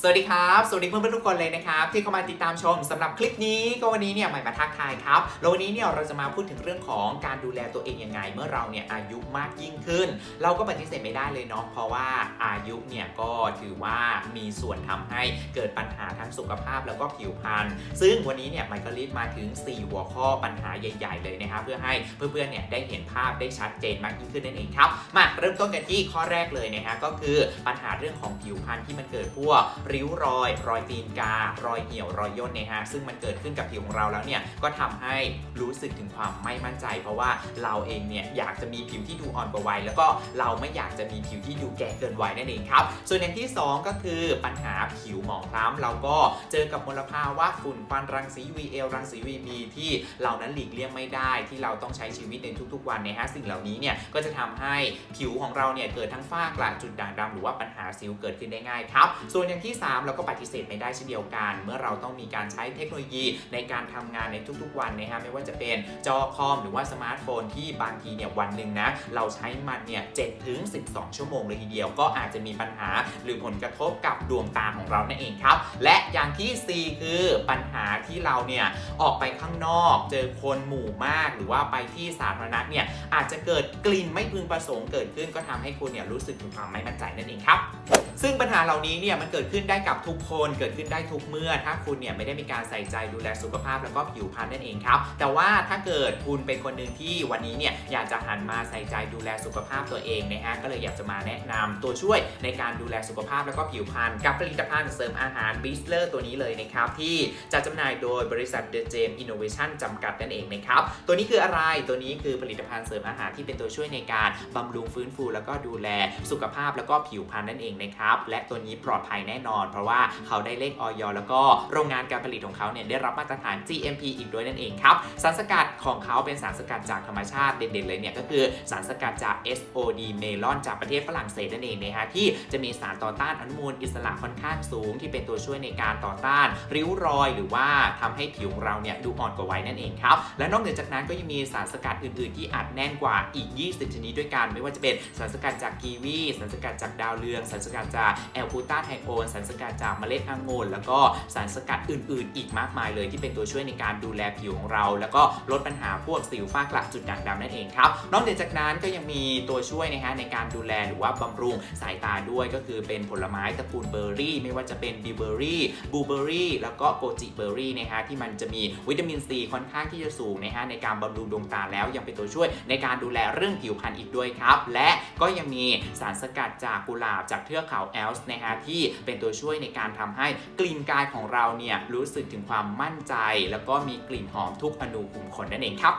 สวัสดีครับ สวัสดีเพื่อนๆทุกคนเลยนะครับ ที่เข้ามาติดตามชมสำหรับคลิปนี้ก็วันนี้เนี่ยใหม่มาทักทายครับแล้ววันนี้เนี่ยเราจะมาพูดถึงเรื่องของการดูแลตัวเองยังไง เมื่อเราเนี่ยอายุมากยิ่งขึ้น เราก็ปฏิเสธไม่ได้เลยเนาะเพราะว่าอายุเนี่ยก็ถือว่ามีส่วนทำให้เกิดปัญหาทั้งสุขภาพแล้วก็ผิวพรรณซึ่งวันนี้เนี่ยใหม่ก็รีบมาถึง 4 หัวข้อปัญหาใหญ่ ๆ เลยนะครับเพื่อให้เพื่อนๆเนี่ยได้เห็นภาพได้ชัดเจนมากยิ่งขึ้นนั่นเองครับมาเริ่มต้นกันที่ข้อแรกเลยนะฮะก็คือปัญหาเรื่องของผิวพรรณที่มันเกิดพวกริ้วรอย รอยตีนการอยเหี่ยวรอยย่นเนี่ยฮะซึ่งมันเกิดขึ้นกับผิวของเราแล้วเนี่ยก็ทำให้รู้สึกถึงความไม่มั่นใจ เพราะว่าเราเองเนี่ยอยากจะมีผิวที่ดูอ่อนกว่าวัยแล้วก็เราไม่อยากจะมีผิวที่ดูแก่เกินวัยนั่นเองครับส่วนอย่างที่ 2 ก็คือปัญหาผิวหมองคล้ำเราก็เจอกับมลภาวะฝุ่นควันรังสี VL รังสี VB ที่เรานั้นหลีกเลี่ยงไม่ได้ที่เราต้องใช้ชีวิตในทุกๆ วันเนี่ยฮะสิ่งเหล่านี้เนี่ยก็จะทำให้ผิวของเราเนี่ยเกิดทั้งฝ้ากระจุดด่างดำหรือว่าปัญหาสิวเกิดขึ้นได้ง่ายครับส่วนอย่างที่3 เราก็ปฏิเสธไม่ได้เช่นเดียวกัน เมื่อเราต้องมีการใช้เทคโนโลยีในการทำงานในทุกๆวันนะฮะไม่ว่าจะเป็นจอคอมหรือว่าสมาร์ทโฟนที่บางทีเนี่ยวันหนึ่งนะเราใช้มันเนี่ย7ถึง12ชั่วโมงเลยทีเดียวก็อาจจะมีปัญหาหรือผลกระทบกับดวงตาของเรานั่นเองครับ และอย่างทีสี่ 4 คือปัญหาที่เราเนี่ยออกไปข้างนอก เจอคนหมู่มาก หรือว่าไปที่สาธารณะเนี่ยอาจจะเกิดกลิ่นไม่พึงประสงค์เกิดขึ้นก็ทำให้คุณเนี่ยรู้สึกถึงความไม่มั่นใจนั่นเองครับ ซึ่งปัญหาเหล่านี้เนี่ยมันเกิดขึ้นได้กับทุกคน เกิดขึ้นได้ทุกเมื่อ ถ้าคุณเนี่ยไม่ได้มีการใส่ใจดูแลสุขภาพแล้วก็ผิวพรรณนั่นเองครับ แต่ว่าถ้าเกิดคุณเป็นคนหนึ่งที่วันนี้เนี่ยอยากจะหันมาใส่ใจดูแลสุขภาพตัวเองนะฮะก็เลยอยากจะมาแนะนำตัวช่วยในการดูแลสุขภาพแล้วก็ผิวพรรณกับผลิตภัณฑ์เสริมอาหารบิสเลอร์ตัวนี้เลยนะครับที่จัดจำหน่ายโดยบริษัท The Gem Innovation จำกัดนั่นเองนะครับตัวนี้คืออะไรตัวนี้คือผลิตภัณฑ์เสริมอาหารที่เป็นตัวช่วยในการบำรุงฟื้นฟู แล้วก็ดูแลสุขภาพแล้วก็ผิวพรรณนั่นเองนะครับ และตัวนี้ปลอดภัยแน่นอน เพราะว่าเขาได้เลขออยแล้วก็โรงงานการผลิตของเขาเนี่ยได้รับมาตรฐาน GMP อีกด้วยนั่นเองครับ สารสกัดของเขาเป็นสารสกัดจากธรรมชาติเด่นๆเลยเนี่ยก็คือสารสกัดจาก SOD เมลอนจากประเทศฝรั่งเศสนั่นเองนะฮะที่จะมีสารต่อต้านอนุมูลอิสระค่อนข้างสูง ที่เป็นตัวช่วยในการต่อต้านริ้วรอยหรือว่าทำให้ผิวของเราเนี่ยดูอ่อนกว่าวัยนั่นเองครับและนอกเหนือจากนั้นก็ยังมีสารสกัดอื่นๆ ที่อัดแน่นกว่าอีก 20 ชนิดด้วยกัน ไม่ว่าจะเป็นสารสกัดจากกีวีสารสกัดจากดาวเรืองสารสกัดจากแอลบูตาไทโอนสารสกัดจากเมล็ดองุ่นแล้วก็สารสกัดอื่น ๆ อีกมากมายเลยที่เป็นตัวช่วยในการดูแลผิวของเรา แล้วก็ลดปัญหาพวกสิวฝ้ากระจุดด่างดำนั่นเองครับนอกจากนั้นก็ยังมีตัวช่วยนะฮะในการดูแลหรือว่าบำรุงสายตาด้วยก็คือเป็นผลไม้ตระกูลเบอร์รี่ ไม่ว่าจะเป็นบิวเบอร์รี่บูเบอร์รี่แล้วก็โกจิเบอร์รี่นะฮะที่มันจะมีวิตามินซีค่อนข้างที่จะสูงนะฮะในการบำรุงดวงตาแล้วยังเป็นตัวช่วยในการดูแลเรื่องผิวพรรณอีกด้วยครับ และก็ยังมีสารสกัดจากกุหลาบจากเทือกเขาแอลส์นะฮะที่เป็นตัวช่วยในการทำให้กลิ่นกายของเราเนี่ยรู้สึกถึงความมั่นใจ แล้วก็มีกลิ่นหอมทุกอนูขุมขนนั่นเองครับ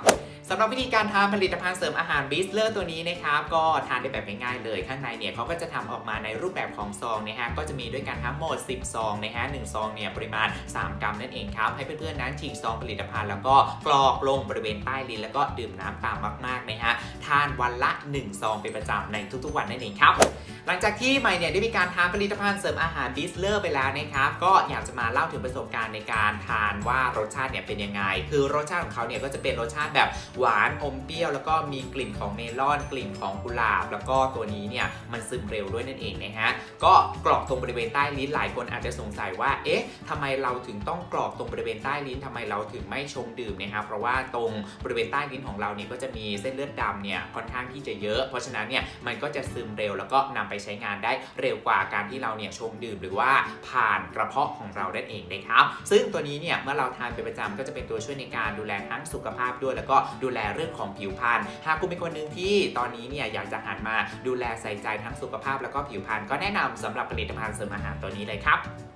สำหรับวิธีการทำผลิตภัณฑ์เสริมอาหารบิสเลอร์ตัวนี้นะครับก็ทานได้แบบง่ายๆเลยข้างในเนี่ยเขาก็จะทำออกมาในรูปแบบของซองนะฮะก็จะมีด้วยกันทั้งหมด 10 ซองนะฮะ1ซองเนี่ยปริมาณ 3 กรัมนั่นเองครับให้เพื่อนๆนั้นฉีกซองผลิตภัณฑ์แล้วก็กรอกลงบริเวณใต้ลิ้นแล้วก็ดื่มน้ำตามมากๆนะฮะทานวันละ 1 ซองเป็นประจำในทุกๆ วันนั่นเองครับหลังจากที่ใหม่เนี่ยได้มีการการทานผลิตภัณฑ์เสริมอาหารบิสเลอร์ไปแล้วนะครับก็อยากจะมาเล่าถึงประสบการณ์ในการทานว่ารสชาติเนี่ยเป็นยังไง คือรสชาติของเขาเนี่ยก็จะเป็นรสชาติแบบหวานอมเปรี้ยว แล้วก็มีกลิ่นของเมลอน กลิ่นของกุหลาบ แล้วก็ตัวนี้เนี่ยมันซึมเร็วด้วยนั่นเองนะฮะก็กรอกตรงบริเวณใต้ลิ้นหลายคนอาจจะสงสัยว่าเอ๊ะทำไมเราถึงต้องกรอกตรงบริเวณใต้ลิ้นทำไมเราถึงไม่ชงดื่มนะครับเพราะว่าตรงบริเวณใต้ลิ้นของเราเนี่ยก็จะมีเส้นเลือดดำเนี่ยค่อนข้างที่จะเยอะ เพราะฉะนั้นเนี่ยมันก็จะซึมเร็วแล้วก็นำไปใช้งานได้เร็วกว่าการที่เราเนี่ยชงดื่มหรือว่าผ่านกระเพาะของเราได้เองนะครับ ซึ่งตัวนี้เนี่ยเมื่อเราทานเป็นประจำก็จะเป็นตัวช่วยในการดูแลทั้งสุขภาพด้วย แล้วก็ดูแลเรื่องของผิวพรรณหากคุณเป็นคนหนึ่งที่ตอนนี้เนี่ยอยากจะหันมาดูแลใส่ใจทั้งสุขภาพแล้วก็ผิวพรรณก็แนะนำสำหรับผลิตภัณฑ์เสริมอาหารตัวนี้เลยครับ